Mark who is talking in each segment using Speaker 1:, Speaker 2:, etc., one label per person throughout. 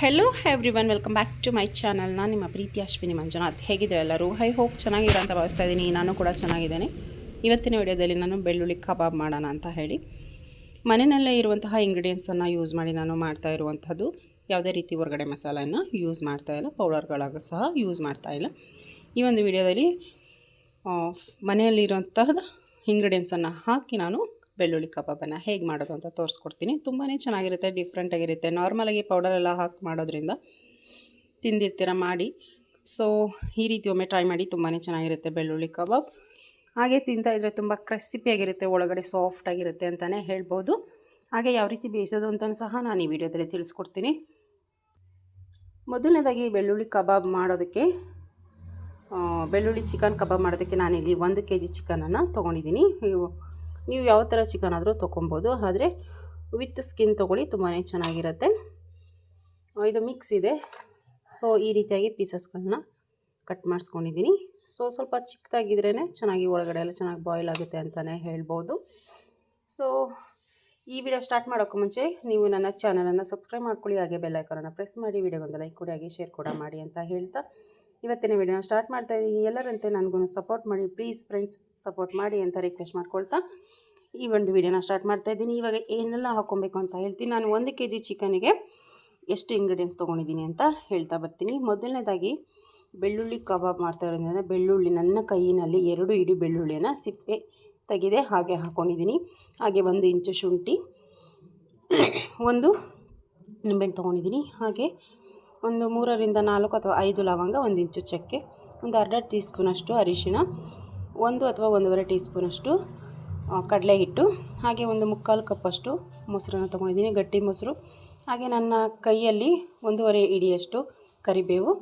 Speaker 1: Hello everyone welcome back to my channel ನಾನು ನಿಮ್ಮ ಪ್ರೀತಿ ಅಶ್ವಿನಿ ಮಂಜುನಾಥ್. ಹೇಗಿದ್ದಾರೆ ಎಲ್ಲರೂ? ಹೈ ಹೋಪ್ ಚೆನ್ನಾಗಿರೋ ಅಂತ ಭಾವಿಸ್ತಾ ಇದ್ದೀನಿ. ನಾನು ಕೂಡ ಚೆನ್ನಾಗಿದ್ದೇನೆ. ಇವತ್ತಿನ ವಿಡಿಯೋದಲ್ಲಿ ನಾನು ಬೆಳ್ಳುಳ್ಳಿ ಕಬಾಬ್ ಮಾಡೋಣ ಅಂತ ಹೇಳಿ. ಮನೆಯಲ್ಲೇ ಇರುವಂತಹ ಇಂಗ್ರೀಡಿಯೆಂಟ್ಸನ್ನು ಯೂಸ್ ಮಾಡಿ ನಾನು ಮಾಡ್ತಾ ಇರುವಂಥದ್ದು. ಯಾವುದೇ ರೀತಿ ಹೊರಗಡೆ ಮಸಾಲೆಯನ್ನು ಯೂಸ್ ಮಾಡ್ತಾ ಇಲ್ಲ. ಪೌಡರ್ಗಳಾಗ ಸಹ ಯೂಸ್ ಮಾಡ್ತಾ ಇಲ್ಲ. ಈ ಒಂದು ವಿಡಿಯೋದಲ್ಲಿ ಮನೆಯಲ್ಲಿರುವಂತಹ ಇಂಗ್ರೀಡಿಯೆಂಟ್ಸನ್ನು ಹಾಕಿ ನಾನು ಬೆಳ್ಳುಳ್ಳಿ ಕಬಾಬನ್ನು ಹೇಗೆ ಮಾಡೋದು ಅಂತ ತೋರಿಸ್ಕೊಡ್ತೀನಿ. ತುಂಬಾ ಚೆನ್ನಾಗಿರುತ್ತೆ ಡಿಫ್ರೆಂಟಾಗಿರುತ್ತೆ ನಾರ್ಮಲಾಗಿ ಪೌಡರ್ ಎಲ್ಲ ಹಾಕಿ ಮಾಡೋದ್ರಿಂದ ತಿಂದಿರ್ತೀರ ಮಾಡಿ. ಸೊ ಈ ರೀತಿ ಒಮ್ಮೆ ಟ್ರೈ ಮಾಡಿ ತುಂಬಾ ಚೆನ್ನಾಗಿರುತ್ತೆ ಬೆಳ್ಳುಳ್ಳಿ ಕಬಾಬ್. ಹಾಗೆ ತಿಂತಾ ಇದ್ದರೆ ತುಂಬ ಕ್ರಿಸ್ಪಿಯಾಗಿರುತ್ತೆ ಒಳಗಡೆ ಸಾಫ್ಟಾಗಿರುತ್ತೆ ಅಂತಲೇ ಹೇಳ್ಬೋದು. ಹಾಗೆ ಯಾವ ರೀತಿ ಬೇಯಿಸೋದು ಅಂತಲೂ ಸಹ ನಾನು ಈ ವಿಡಿಯೋದಲ್ಲಿ ತಿಳಿಸ್ಕೊಡ್ತೀನಿ. ಮೊದಲನೇದಾಗಿ ಬೆಳ್ಳುಳ್ಳಿ ಕಬಾಬ್ ಮಾಡೋದಕ್ಕೆ ಬೆಳ್ಳುಳ್ಳಿ ಚಿಕನ್ ಕಬಾಬ್ ಮಾಡೋದಕ್ಕೆ ನಾನಿಲ್ಲಿ ಒಂದು ಕೆ ಜಿ ಚಿಕನನ್ನು ತೊಗೊಂಡಿದ್ದೀನಿ. ನೀವು ಯಾವ ಥರ ಚಿಕನ್ ಆದರೂ ತೊಗೊಬೋದು ಆದರೆ ವಿತ್ ಸ್ಕಿನ್ ತೊಗೊಳ್ಳಿ ತುಂಬಾ ಚೆನ್ನಾಗಿರುತ್ತೆ. ಇದು ಮಿಕ್ಸ್ ಇದೆ. ಸೊ ಈ ರೀತಿಯಾಗಿ ಪೀಸಸ್ಗಳನ್ನ ಕಟ್ ಮಾಡಿಸ್ಕೊಂಡಿದ್ದೀನಿ ಸೊ ಸ್ವಲ್ಪ ಚಿಕ್ಕದಾಗಿದ್ರೇ ಚೆನ್ನಾಗಿ ಒಳಗಡೆ ಎಲ್ಲ ಚೆನ್ನಾಗಿ ಬಾಯ್ಲ್ ಆಗುತ್ತೆ ಅಂತಲೇ ಹೇಳ್ಬೋದು. ಸೊ ಈ ವಿಡಿಯೋ ಸ್ಟಾರ್ಟ್ ಮಾಡೋಕ್ಕೂ ಮುಂಚೆ ನೀವು ನನ್ನ ಚಾನಲನ್ನು ಸಬ್ಸ್ಕ್ರೈಬ್ ಮಾಡ್ಕೊಳ್ಳಿ. ಹಾಗೆ ಬೆಲ್ ಐಕಾನನ್ನು ಪ್ರೆಸ್ ಮಾಡಿ. ವಿಡಿಯೋಗೊಂದು ಲೈಕ್ ಕೂಡ, ಹಾಗೆ ಶೇರ್ ಕೂಡ ಮಾಡಿ ಅಂತ ಹೇಳ್ತಾ ಇವತ್ತಿನ ವಿಡಿಯೋನ ಸ್ಟಾರ್ಟ್ ಮಾಡ್ತಾ ಇದ್ದೀನಿ. ಎಲ್ಲರಂತೆ ನನಗೂ ಸಪೋರ್ಟ್ ಮಾಡಿ. ಪ್ಲೀಸ್ ಫ್ರೆಂಡ್ಸ್ ಸಪೋರ್ಟ್ ಮಾಡಿ ಅಂತ ರಿಕ್ವೆಸ್ಟ್ ಮಾಡ್ಕೊಳ್ತಾ ಈ ಒಂದು ವಿಡಿಯೋನ ಸ್ಟಾರ್ಟ್ ಮಾಡ್ತಾ ಇದ್ದೀನಿ. ಇವಾಗ ಏನೆಲ್ಲ ಹಾಕ್ಕೊಬೇಕು ಅಂತ ಹೇಳ್ತೀನಿ. ನಾನು ಒಂದು ಕೆ ಜಿ ಚಿಕನಿಗೆ ಎಷ್ಟು ಇಂಗ್ರೀಡಿಯೆಂಟ್ಸ್ ತೊಗೊಂಡಿದ್ದೀನಿ ಅಂತ ಹೇಳ್ತಾ ಬರ್ತೀನಿ. ಮೊದಲನೇದಾಗಿ ಬೆಳ್ಳುಳ್ಳಿ ಕಬಾಬ್ ಮಾಡ್ತಾ ಇರೋದ್ರಿಂದ ಬೆಳ್ಳುಳ್ಳಿ ನನ್ನ ಕೈಯಿನಲ್ಲಿ ಎರಡು ಇಡಿ ಬೆಳ್ಳುಳ್ಳಿಯನ್ನು ಸಿಪ್ಪೆ ತೆಗೆದೆ ಹಾಗೆ ಹಾಕ್ಕೊಂಡಿದ್ದೀನಿ ಹಾಗೆ ಒಂದು ಇಂಚು ಶುಂಠಿ, ಒಂದು ನಿಂಬೆಹಣ್ಣು ತೊಗೊಂಡಿದ್ದೀನಿ. ಹಾಗೆ ಒಂದು ಮೂರರಿಂದ ನಾಲ್ಕು ಅಥವಾ ಐದು ಲವಂಗ, ಒಂದು ಇಂಚು ಚಕ್ಕೆ, ಒಂದು ಅರ್ಧ ಟೀ ಸ್ಪೂನಷ್ಟು ಅರಿಶಿಣ, ಒಂದು ಅಥವಾ ಒಂದೂವರೆ ಟೀ ಸ್ಪೂನಷ್ಟು ಕಡಲೆ ಹಿಟ್ಟು, ಹಾಗೆ ಒಂದು ಮುಕ್ಕಾಲು ಕಪ್ಪಷ್ಟು ಮೊಸರನ್ನು ತೊಗೊಂಡಿದ್ದೀನಿ, ಗಟ್ಟಿ ಮೊಸರು. ಹಾಗೆ ನನ್ನ ಕೈಯಲ್ಲಿ ಒಂದೂವರೆ ಇಡಿಯಷ್ಟು ಕರಿಬೇವು,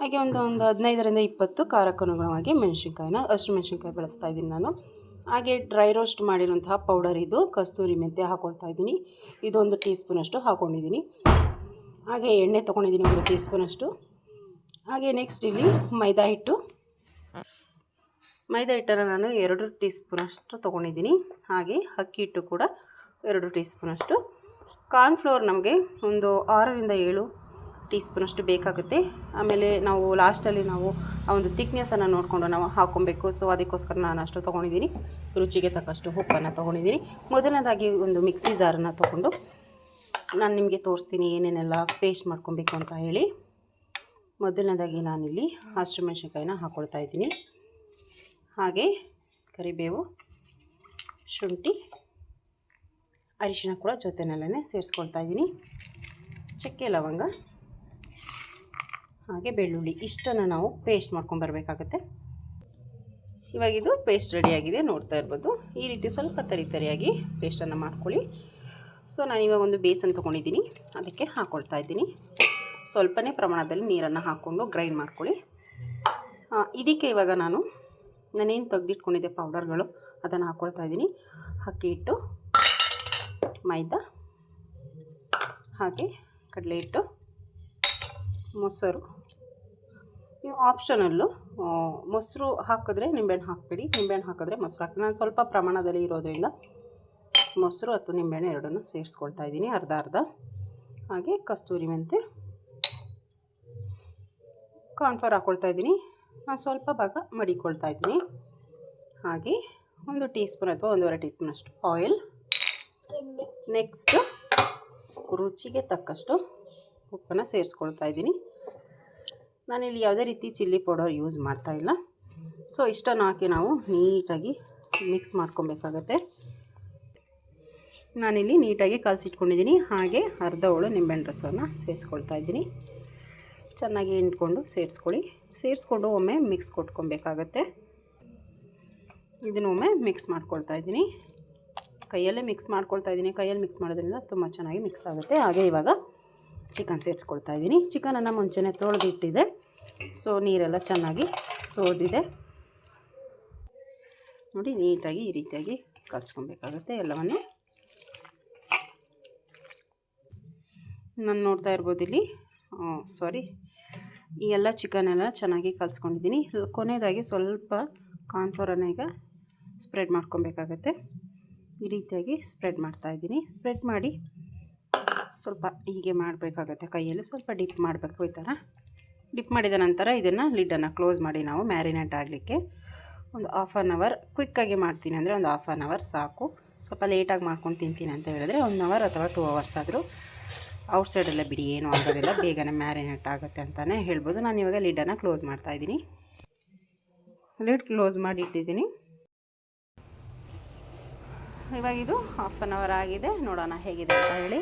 Speaker 1: ಹಾಗೆ ಒಂದು ಒಂದು ಹದಿನೈದರಿಂದ ಇಪ್ಪತ್ತು ಖಾರಕ್ಕನುಗುಣವಾಗಿ ಮೆಣಸಿನ್ಕಾಯಿನ ಹಸಿರು ಮೆಣಸಿನ್ಕಾಯಿ ಬಳಸ್ತಾ ಇದ್ದೀನಿ ನಾನು. ಹಾಗೆ ಡ್ರೈ ರೋಸ್ಟ್ ಮಾಡಿರುವಂತಹ ಪೌಡರ್ ಇದು, ಕಸ್ತೂರಿ ಮೆಂತ್ಯ ಹಾಕ್ಕೊಳ್ತಾ ಇದ್ದೀನಿ. ಇದೊಂದು ಟೀ ಸ್ಪೂನಷ್ಟು ಹಾಕ್ಕೊಂಡಿದ್ದೀನಿ ಹಾಗೆ ಎಣ್ಣೆ ತೊಗೊಂಡಿದ್ದೀನಿ ಒಂದು ಟೀ ಸ್ಪೂನಷ್ಟು ಹಾಗೆ ನೆಕ್ಸ್ಟ್ ಇಲ್ಲಿ ಮೈದಾ ಹಿಟ್ಟು ಮೈದಾ ಹಿಟ್ಟನ್ನು ನಾನು ಎರಡು ಟೀ ಸ್ಪೂನಷ್ಟು ತೊಗೊಂಡಿದ್ದೀನಿ. ಹಾಗೆ ಅಕ್ಕಿ ಹಿಟ್ಟು ಕೂಡ ಎರಡು ಟೀ ಸ್ಪೂನಷ್ಟು ಕಾರ್ನ್ಫ್ಲೋರ್ ನಮಗೆ ಒಂದು ಆರರಿಂದ ಏಳು ಟೀ ಸ್ಪೂನಷ್ಟು ಬೇಕಾಗುತ್ತೆ. ಆಮೇಲೆ ನಾವು ಲಾಸ್ಟಲ್ಲಿ ನಾವು ಆ ಒಂದು ತಿಕ್ನೆಸ್ಸನ್ನು ನೋಡಿಕೊಂಡು ನಾವು ಹಾಕ್ಕೊಬೇಕು ಸೊ, ಅದಕ್ಕೋಸ್ಕರ ನಾನು ಅಷ್ಟು ತೊಗೊಂಡಿದ್ದೀನಿ. ರುಚಿಗೆ ತಕ್ಕಷ್ಟು ಉಪ್ಪನ್ನು ತೊಗೊಂಡಿದ್ದೀನಿ. ಮೊದಲನೇದಾಗಿ ಒಂದು ಮಿಕ್ಸಿ ಜಾರನ್ನು ತೊಗೊಂಡು ನಾನು ನಿಮಗೆ ತೋರಿಸ್ತೀನಿ ಏನೇನೆಲ್ಲ ಪೇಸ್ಟ್ ಮಾಡ್ಕೊಬೇಕು ಅಂತ ಹೇಳಿ. ಮೊದಲನೇದಾಗಿ ನಾನಿಲ್ಲಿ ಹಸಿರು ಮೆಣಸಿನ್ಕಾಯಿನ ಹಾಕ್ಕೊಳ್ತಾ ಇದ್ದೀನಿ. ಹಾಗೆ ಕರಿಬೇವು, ಶುಂಠಿ ಅರಿಶಿಣ ಕೂಡ ಜೊತೆನಲ್ಲೇ ಸೇರಿಸ್ಕೊಳ್ತಾ ಇದ್ದೀನಿ. ಚಕ್ಕೆ ಲವಂಗ, ಹಾಗೆ ಬೆಳ್ಳುಳ್ಳಿ, ಇಷ್ಟನ್ನು ನಾವು ಪೇಸ್ಟ್ ಮಾಡ್ಕೊಂಬರ್ಬೇಕಾಗತ್ತೆ ಇವಾಗ ಇದು ಪೇಸ್ಟ್ ರೆಡಿಯಾಗಿದೆ ನೋಡ್ತಾ ಇರ್ಬೋದು. ಈ ರೀತಿ ಸ್ವಲ್ಪ ತರಿ ತರಿಯಾಗಿ ಪೇಸ್ಟನ್ನು ಮಾಡ್ಕೊಳ್ಳಿ. ಸೊ ನಾನು ಇವಾಗ ಒಂದು ಬೇಸನ್ ತೊಗೊಂಡಿದ್ದೀನಿ. ಅದಕ್ಕೆ ಹಾಕ್ಕೊಳ್ತಾ ಇದ್ದೀನಿ. ಸ್ವಲ್ಪನೇ ಪ್ರಮಾಣದಲ್ಲಿ ನೀರನ್ನು ಹಾಕ್ಕೊಂಡು ಗ್ರೈಂಡ್ ಮಾಡ್ಕೊಳ್ಳಿ. ಇದಕ್ಕೆ ಇವಾಗ ನಾನು ನಾನೇನು ತೆಗೆದಿಟ್ಕೊಂಡಿದ್ದೆ ಪೌಡರ್ಗಳು ಅದನ್ನು ಹಾಕ್ಕೊಳ್ತಾ ಇದ್ದೀನಿ. ಅಕ್ಕಿ ಹಿಟ್ಟು ಮೈದಾ, ಹಾಗೆ ಕಡಲೆ ಹಿಟ್ಟು, ಮೊಸರು. ನೀವು ಆಪ್ಷನಲ್ಲು ಮೊಸರು ಹಾಕಿದ್ರೆ ನಿಂಬೆಹಣ್ಣು ಹಾಕಬೇಡಿ. ನಿಂಬೆಹಣ್ಣು ಹಾಕಿದ್ರೆ ಮೊಸರು ಹಾಕಿ ನಾನು ಸ್ವಲ್ಪ ಪ್ರಮಾಣದಲ್ಲಿ ಇರೋದ್ರಿಂದ ಮೊಸರು ಅಥವಾ ನಿಂಬೆಹಣ್ಣು ಎರಡನ್ನೂ ಸೇರಿಸ್ಕೊಳ್ತಾ ಇದ್ದೀನಿ, ಅರ್ಧ ಅರ್ಧ. ಹಾಗೆ ಕಸ್ತೂರಿ ಮೆಂತೆ ಕಾನ್ಫರ್ ಹಾಕ್ಕೊಳ್ತಾ ಇದ್ದೀನಿ. ಸ್ವಲ್ಪ ಭಾಗ ಮಡಿಕೊಳ್ತಾ ಇದ್ದೀನಿ. ಹಾಗೆ ಒಂದು ಟೀ ಸ್ಪೂನ್ ಅಥವಾ ಒಂದೂವರೆ ಟೀ ಸ್ಪೂನಷ್ಟು ಆಯಿಲ್ ನೆಕ್ಸ್ಟ್ ರುಚಿಗೆ ತಕ್ಕಷ್ಟು ಉಪ್ಪನ್ನು ಸೇರಿಸ್ಕೊಳ್ತಾ ಇದ್ದೀನಿ. ನಾನಿಲ್ಲಿ ಯಾವುದೇ ರೀತಿ ಚಿಲ್ಲಿ ಪೌಡರ್ ಯೂಸ್ ಮಾಡ್ತಾ ಇಲ್ಲ. ಸೊ ಇಷ್ಟನ್ನು ಹಾಕಿ ನಾವು ನೀಟಾಗಿ ಮಿಕ್ಸ್ ಮಾಡ್ಕೊಬೇಕಾಗತ್ತೆ. ನಾನಿಲ್ಲಿ ನೀಟಾಗಿ ಕಲಸಿಟ್ಕೊಂಡಿದ್ದೀನಿ. ಹಾಗೆ ಅರ್ಧ ಹೋಳು ನಿಂಬೆಹಣ್ಣು ರಸವನ್ನು ಸೇರಿಸ್ಕೊಳ್ತಾ ಇದ್ದೀನಿ. ಚೆನ್ನಾಗಿ ಹಿಂಡ್ಕೊಂಡು ಸೇರಿಸ್ಕೊಳ್ಳಿ. ಸೇರಿಸ್ಕೊಂಡು ಒಮ್ಮೆ ಮಿಕ್ಸ್ ಕೊಟ್ಕೊಬೇಕಾಗತ್ತೆ. ಇದನ್ನು ಒಮ್ಮೆ ಮಿಕ್ಸ್ ಮಾಡ್ಕೊಳ್ತಾ ಇದ್ದೀನಿ. ಕೈಯಲ್ಲೇ ಮಿಕ್ಸ್ ಮಾಡ್ಕೊಳ್ತಾ ಇದ್ದೀನಿ. ಕೈಯಲ್ಲಿ ಮಿಕ್ಸ್ ಮಾಡೋದ್ರಿಂದ ತುಂಬ ಚೆನ್ನಾಗಿ ಮಿಕ್ಸ್ ಆಗುತ್ತೆ. ಹಾಗೆ ಇವಾಗ ಚಿಕನ್ ಸೇರಿಸ್ಕೊಳ್ತಾ ಇದ್ದೀನಿ. ಚಿಕನನ್ನು ಮುಂಚೆನೇ ತೊಳೆದಿಟ್ಟಿದೆ. ಸೊ ನೀರೆಲ್ಲ ಚೆನ್ನಾಗಿ ಸೋದಿದೆ. ನೋಡಿ, ನೀಟಾಗಿ ಈ ರೀತಿಯಾಗಿ ಕಲಿಸ್ಕೊಬೇಕಾಗುತ್ತೆ ಎಲ್ಲವನ್ನು. ನಾನು ನೋಡ್ತಾ ಇರ್ಬೋದು ಇಲ್ಲಿ. ಸಾರಿ ಈ ಎಲ್ಲ ಚಿಕನ್ ಎಲ್ಲ ಚೆನ್ನಾಗಿ ಕಲಿಸ್ಕೊಂಡಿದ್ದೀನಿ. ಕೊನೆಯದಾಗಿ ಸ್ವಲ್ಪ ಕಾರ್ನ್ಫ್ಲೋರನ್ನು ಈಗ ಸ್ಪ್ರೆಡ್ ಮಾಡ್ಕೊಬೇಕಾಗತ್ತೆ. ಈ ರೀತಿಯಾಗಿ ಸ್ಪ್ರೆಡ್ ಮಾಡ್ತಾಯಿದ್ದೀನಿ ಸ್ಪ್ರೆಡ್ ಮಾಡಿ ಸ್ವಲ್ಪ ಹೀಗೆ ಮಾಡಬೇಕಾಗತ್ತೆ. ಕೈಯಲ್ಲಿ ಸ್ವಲ್ಪ ಡಿಪ್ ಮಾಡಬೇಕು, ಈ ಥರ. ಡಿಪ್ ಮಾಡಿದ ನಂತರ ಇದನ್ನು ಲಿಡ್ಡನ್ನು ಕ್ಲೋಸ್ ಮಾಡಿ ನಾವು ಮ್ಯಾರಿನೇಟ್ ಆಗಲಿಕ್ಕೆ ಒಂದು ಹಾಫ್ ಆನ್ ಅವರ್ ಕ್ವಿಕ್ಕಾಗಿ ಮಾಡ್ತೀನಿ ಅಂದರೆ ಒಂದು ಹಾಫ್ ಆನ್ ಅವರ್ ಸಾಕು. ಸ್ವಲ್ಪ ಲೇಟಾಗಿ ಮಾಡ್ಕೊಂಡು ತಿಂತೀನಿ ಅಂತ ಹೇಳಿದ್ರೆ ಒನ್ ಅವರ್ ಅಥವಾ ಟೂ ಅವರ್ಸ್ ಆದರೂ ಔಟ್ಸೈಡೆಲ್ಲ ಬಿಡಿ, ಏನೂ ಆಗೋದಿಲ್ಲ. ಬೇಗನೆ ಮ್ಯಾರಿನೇಟ್ ಆಗುತ್ತೆ ಅಂತಲೇ ಹೇಳ್ಬೋದು. ನಾನು ಇವಾಗ ಲಿಡ್ಡನ್ನು ಕ್ಲೋಸ್ ಮಾಡ್ತಾಯಿದ್ದೀನಿ ಲಿಡ್ ಕ್ಲೋಸ್ ಮಾಡಿ ಇಟ್ಟಿದ್ದೀನಿ. ಇವಾಗ ಇದು ಹಾಫ್ ಆನ್ ಅವರ್ ಆಗಿದೆ. ನೋಡೋಣ ಹೇಗಿದೆ ಅಂತ ಹೇಳಿ.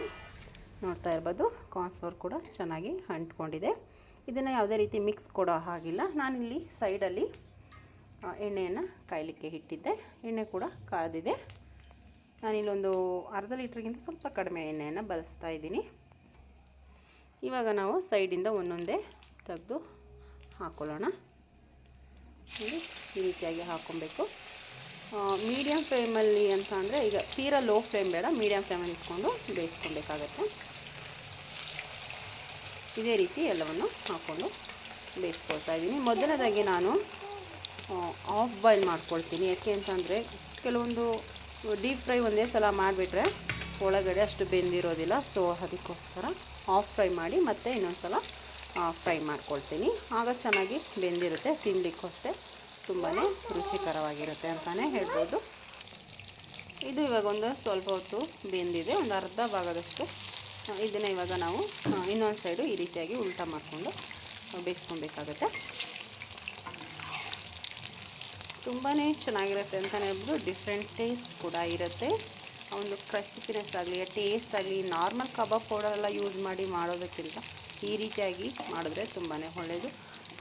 Speaker 1: ನೋಡ್ತಾ ಇರ್ಬೋದು. ಕಾರ್ನ್ಫ್ಲೋರ್ ಕೂಡ ಚೆನ್ನಾಗಿ ಅಂಟ್ಕೊಂಡಿದೆ. ಇದನ್ನು ಯಾವುದೇ ರೀತಿ ಮಿಕ್ಸ್ ಕೊಡೋ ಹಾಗಿಲ್ಲ. ನಾನಿಲ್ಲಿ ಸೈಡಲ್ಲಿ ಎಣ್ಣೆಯನ್ನು ಕಾಯಲಿಕ್ಕೆ ಇಟ್ಟಿದ್ದೆ. ಎಣ್ಣೆ ಕೂಡ ಕಾದಿದೆ ನಾನಿಲ್ಲೊಂದು ಅರ್ಧ ಲೀಟ್ರಿಗಿಂತ ಸ್ವಲ್ಪ ಕಡಿಮೆ ಎಣ್ಣೆಯನ್ನು ಬಳಸ್ತಾ ಇದ್ದೀನಿ. ಇವಾಗ ನಾವು ಸೈಡಿಂದ ಒಂದೊಂದೇ ತೆಗೆದು ಹಾಕ್ಕೊಳ್ಳೋಣ ಈ ರೀತಿಯಾಗಿ ಹಾಕ್ಕೊಬೇಕು ಮೀಡಿಯಮ್ ಫ್ಲೇಮಲ್ಲಿ ಅಂತ ಅಂದರೆ ಈಗ ತೀರಾ ಲೋ ಫ್ಲೇಮ್ ಬೇಡ ಮೀಡಿಯಮ್ ಫ್ಲೇಮಲ್ಲಿ ಇಟ್ಕೊಂಡು ಬೇಯಿಸ್ಕೊಬೇಕಾಗತ್ತೆ. ಇದೇ ರೀತಿ ಎಲ್ಲವನ್ನು ಹಾಕ್ಕೊಂಡು ಬೇಯಿಸ್ಕೊಳ್ತಾ ಇದ್ದೀನಿ. ಮೊದಲನೇದಾಗಿ ನಾನು ಆಫ್ ಬಾಯ್ಲ್ ಮಾಡ್ಕೊಳ್ತೀನಿ. ಯಾಕೆ ಅಂತಂದರೆ ಕೆಲವೊಂದು ಡೀಪ್ ಫ್ರೈ ಒಂದೇ ಸಲ ಮಾಡಿಬಿಟ್ರೆ ಒಳಗಡೆ ಅಷ್ಟು ಬೆಂದಿರೋದಿಲ್ಲ. ಸೊ ಅದಕ್ಕೋಸ್ಕರ ಆಫ್ ಫ್ರೈ ಮಾಡಿ ಮತ್ತೆ ಇನ್ನೊಂದು ಸಲ ಫ್ರೈ ಮಾಡ್ಕೊಳ್ತೀನಿ. ಆಗ ಚೆನ್ನಾಗಿ ಬೆಂದಿರುತ್ತೆ ತಿನ್ನಲಿಕ್ಕೂ ಅಷ್ಟೇ ತುಂಬಾ ರುಚಿಕರವಾಗಿರುತ್ತೆ ಅಂತಲೇ ಹೇಳ್ಬೋದು. ಇದು ಇವಾಗ ಒಂದು ಸ್ವಲ್ಪ ಹೊತ್ತು ಬೆಂದಿದೆ, ಒಂದು ಅರ್ಧ ಭಾಗದಷ್ಟು. ಇದನ್ನು ಇವಾಗ ನಾವು ಇನ್ನೊಂದು ಸೈಡು ಈ ರೀತಿಯಾಗಿ ಉಲ್ಟ ಮಾಡಿಕೊಂಡು ಬೇಯಿಸ್ಕೊಬೇಕಾಗುತ್ತೆ. ತುಂಬಾ ಚೆನ್ನಾಗಿರುತ್ತೆ ಅಂತಲೇ ಹೇಳ್ಬೋದು. ಡಿಫ್ರೆಂಟ್ ಟೇಸ್ಟ್ ಕೂಡ ಇರುತ್ತೆ. ಒಂದು ಕ್ರಸ್ಪಿನೆಸ್ ಆಗಲಿ, ಟೇಸ್ಟ್ ಆಗಲಿ, ನಾರ್ಮಲ್ ಕಬಾಬ್ ಪೌಡರ್ ಎಲ್ಲ ಯೂಸ್ ಮಾಡಿ ಮಾಡೋದಕ್ಕಿಂತ ಈ ರೀತಿಯಾಗಿ ಮಾಡಿದ್ರೆ ತುಂಬಾ ಒಳ್ಳೆಯದು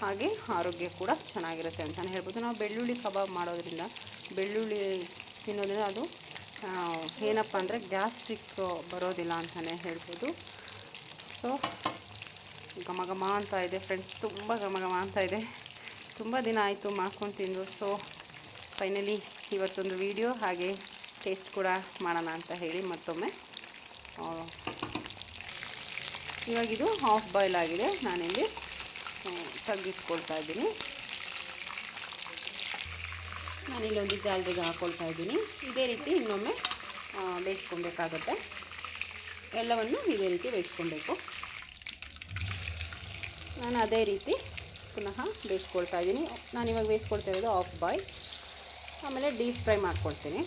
Speaker 1: ಹಾಗೆ ಆರೋಗ್ಯ ಕೂಡ ಚೆನ್ನಾಗಿರುತ್ತೆ ಅಂತಲೇ ಹೇಳ್ಬೋದು. ನಾವು ಬೆಳ್ಳುಳ್ಳಿ ಕಬಾಬ್ ಮಾಡೋದ್ರಿಂದ ಬೆಳ್ಳುಳ್ಳಿ ತಿನ್ನೋದ್ರಿಂದ ಅದು ಏನಪ್ಪ ಅಂದರೆ ಗ್ಯಾಸ್ಟ್ರಿಕ್ ಬರೋದಿಲ್ಲ ಅಂತಲೇ ಹೇಳ್ಬೋದು. ಸೊ ಘಮ ಘಮ ಅಂತ ಇದೆ ಫ್ರೆಂಡ್ಸ್, ತುಂಬ ಘಮ ಘಮ ಅಂತ ಇದೆ. ತುಂಬ ದಿನ ಆಯಿತು ಮಾಡ್ಕೊಂಡು ತಿಂದು. ಸೊ ಫೈನಲಿ ಇವತ್ತೊಂದು ವಿಡಿಯೋ ಹಾಗೆ ಟೇಸ್ಟ್ ಕೂಡ ಮಾಡೋಣ ಅಂತ ಹೇಳಿ ಮತ್ತೊಮ್ಮೆ. ಇವಾಗ ಇದು ಹಾಫ್ ಬಾಯ್ಲ್ ಆಗಿದೆ. ನಾನಿಲ್ಲಿ ತಗ್ಗಿಸ್ಕೊಳ್ತಾ ಇದ್ದೀನಿ. ನಾನಿಲ್ಲಿ ಒಂದು ಜಾಲರಿಗೆ ಹಾಕ್ಕೊಳ್ತಾ ಇದ್ದೀನಿ. ಇದೇ ರೀತಿ ಇನ್ನೊಮ್ಮೆ ಬೇಯಿಸ್ಕೊಬೇಕಾಗತ್ತೆ. ಎಲ್ಲವನ್ನು ಇದೇ ರೀತಿ ಬೇಯಿಸ್ಕೊಬೇಕು ನಾನು ಅದೇ ರೀತಿ ಪುನಃ ಬೇಯಿಸ್ಕೊಳ್ತಾ ಇದ್ದೀನಿ. ನಾನು ಇವಾಗ ಬೇಯಿಸ್ಕೊಳ್ತಾ ಇರೋದು ಆಫ್ ಬಾಯ್ ಆಮೇಲೆ ಡೀಪ್ ಫ್ರೈ ಮಾಡ್ಕೊಳ್ತೀನಿ.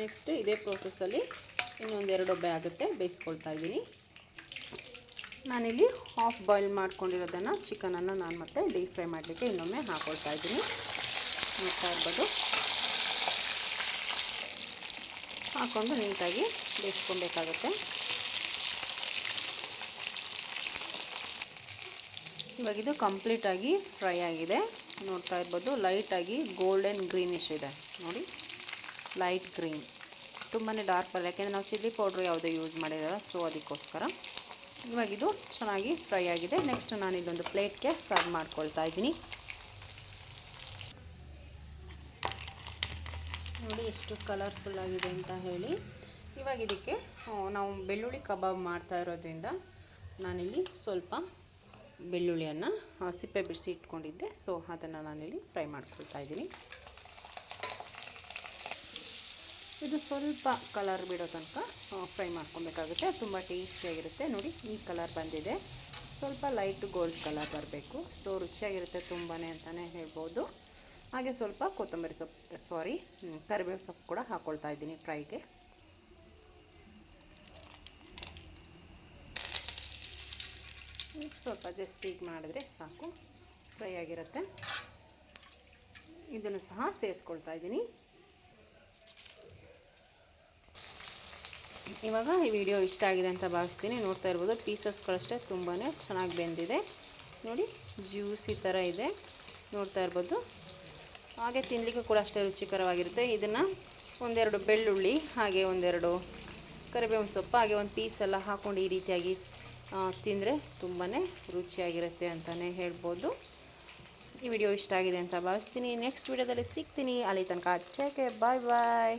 Speaker 1: ನೆಕ್ಸ್ಟ್ ಇದೇ ಪ್ರೋಸೆಸ್ಸಲ್ಲಿ ಇನ್ನೊಂದೆರಡು ಒಬ್ಬೆ ಆಗುತ್ತೆ, ಬೇಯಿಸ್ಕೊಳ್ತಾ ಇದ್ದೀನಿ. ನಾನಿಲ್ಲಿ ಹಾಫ್ ಬಾಯ್ಲ್ ಮಾಡ್ಕೊಂಡಿರೋದನ್ನು ಚಿಕನನ್ನು ನಾನು ಮತ್ತೆ ಡೀಪ್ ಫ್ರೈ ಮಾಡಲಿಕ್ಕೆ ಇನ್ನೊಮ್ಮೆ ಹಾಕೊಳ್ತಾ ಇದ್ದೀನಿ. ನೋಡ್ತಾ ಇರ್ಬೋದು ಹಾಕ್ಕೊಂಡು ನೀಟಾಗಿ ಬೇಯಿಸ್ಕೊಬೇಕಾಗತ್ತೆ ಇವಾಗ ಇದು ಕಂಪ್ಲೀಟಾಗಿ ಫ್ರೈ ಆಗಿದೆ. ನೋಡ್ತಾ ಇರ್ಬೋದು ಲೈಟಾಗಿ ಗೋಲ್ಡನ್ ಗ್ರೀನಿಶ್ ಇದೆ. ನೋಡಿ. Light green. ತುಂಬಾ ಡಾರ್ಕ್ ಅಲ್ಲ ಯಾಕೆಂದರೆ ನಾವು ಚಿಲ್ಲಿ ಪೌಡ್ರ್ ಯಾವುದೇ ಯೂಸ್ ಮಾಡಿರಲ್ಲ, ಸೊ ಅದಕ್ಕೋಸ್ಕರ. ಇವಾಗ ಇದು ಚೆನ್ನಾಗಿ ಫ್ರೈ ಆಗಿದೆ. ನೆಕ್ಸ್ಟ್ ನಾನು ಇದೊಂದು ಪ್ಲೇಟ್ಗೆ ಸರ್ವ್ ಮಾಡ್ಕೊಳ್ತಾ ಇದ್ದೀನಿ. ನೋಡಿ ಎಷ್ಟು ಕಲರ್ಫುಲ್ ಆಗಿದೆ ಅಂತ ಹೇಳಿ. ಇವಾಗ ಇದಕ್ಕೆ ನಾವು ಬೆಳ್ಳುಳ್ಳಿ ಕಬಾಬ್ ಮಾಡ್ತಾ ಇರೋದ್ರಿಂದ ನಾನಿಲ್ಲಿ ಸ್ವಲ್ಪ ಬೆಳ್ಳುಳ್ಳಿಯನ್ನು ಸಿಪ್ಪೆ ಬಿಡಿಸಿ ಇಟ್ಕೊಂಡಿದ್ದೆ. ಸೊ ಅದನ್ನು ನಾನಿಲ್ಲಿ ಫ್ರೈ ಮಾಡ್ಕೊಳ್ತಾ ಇದ್ದೀನಿ. ಇದು ಸ್ವಲ್ಪ ಕಲರ್ ಬಿಡೋ ತನಕ ಫ್ರೈ ಮಾಡ್ಕೊಬೇಕಾಗುತ್ತೆ. ತುಂಬ ಟೇಸ್ಟಿಯಾಗಿರುತ್ತೆ ನೋಡಿ, ಈ ಕಲರ್ ಬಂದಿದೆ. ಸ್ವಲ್ಪ ಲೈಟ್ ಗೋಲ್ಡ್ ಕಲರ್ ಬರಬೇಕು. ಸೊ ರುಚಿಯಾಗಿರುತ್ತೆ ತುಂಬಾ ಅಂತಲೇ ಹೇಳ್ಬೋದು. ಹಾಗೆ ಸ್ವಲ್ಪ ಕೊತ್ತಂಬರಿ ಸೊಪ್ಪು ಸಾರಿ ಕರಿಬೇವು ಸೊಪ್ಪು ಕೂಡ ಹಾಕ್ಕೊಳ್ತಾ ಇದ್ದೀನಿ ಫ್ರೈಗೆ. ಸ್ವಲ್ಪ ಜಸ್ಟ್ ಹೀಗೆ ಮಾಡಿದ್ರೆ ಸಾಕು ಫ್ರೈ ಆಗಿರುತ್ತೆ. ಇದನ್ನು ಸಹ ಸೇರಿಸ್ಕೊಳ್ತಾ ಇದ್ದೀನಿ. ಇವಾಗ ಈ ವಿಡಿಯೋ ಇಷ್ಟ ಆಗಿದೆ ಅಂತ ಭಾವಿಸ್ತೀನಿ. ನೋಡ್ತಾ ಇರ್ಬೋದು ಪೀಸಸ್ಗಳಷ್ಟೇ ತುಂಬಾ ಚೆನ್ನಾಗಿ ಬೆಂದಿದೆ. ನೋಡಿ ಜ್ಯೂಸಿ ಥರ ಇದೆ. ನೋಡ್ತಾ ಇರ್ಬೋದು. ಹಾಗೆ ತಿನ್ನಲಿಕ್ಕೂ ಕೂಡ ಅಷ್ಟೇ ರುಚಿಕರವಾಗಿರುತ್ತೆ. ಇದನ್ನು ಒಂದೆರಡು ಬೆಳ್ಳುಳ್ಳಿ, ಹಾಗೆ ಒಂದೆರಡು ಕರಿಬೇವಿನ ಸೊಪ್ಪು, ಹಾಗೆ ಒಂದು ಪೀಸ್ ಎಲ್ಲ ಹಾಕ್ಕೊಂಡು ಈ ರೀತಿಯಾಗಿ ತಿಂದರೆ ತುಂಬಾ ರುಚಿಯಾಗಿರುತ್ತೆ ಅಂತಲೇ ಹೇಳ್ಬೋದು. ಈ ವಿಡಿಯೋ ಇಷ್ಟ ಆಗಿದೆ ಅಂತ ಭಾವಿಸ್ತೀನಿ. ನೆಕ್ಸ್ಟ್ ವಿಡಿಯೋದಲ್ಲಿ ಸಿಗ್ತೀನಿ. ಅಲ್ಲಿ ತನಕ ಚೇಕೆ ಬಾಯ್ ಬಾಯ್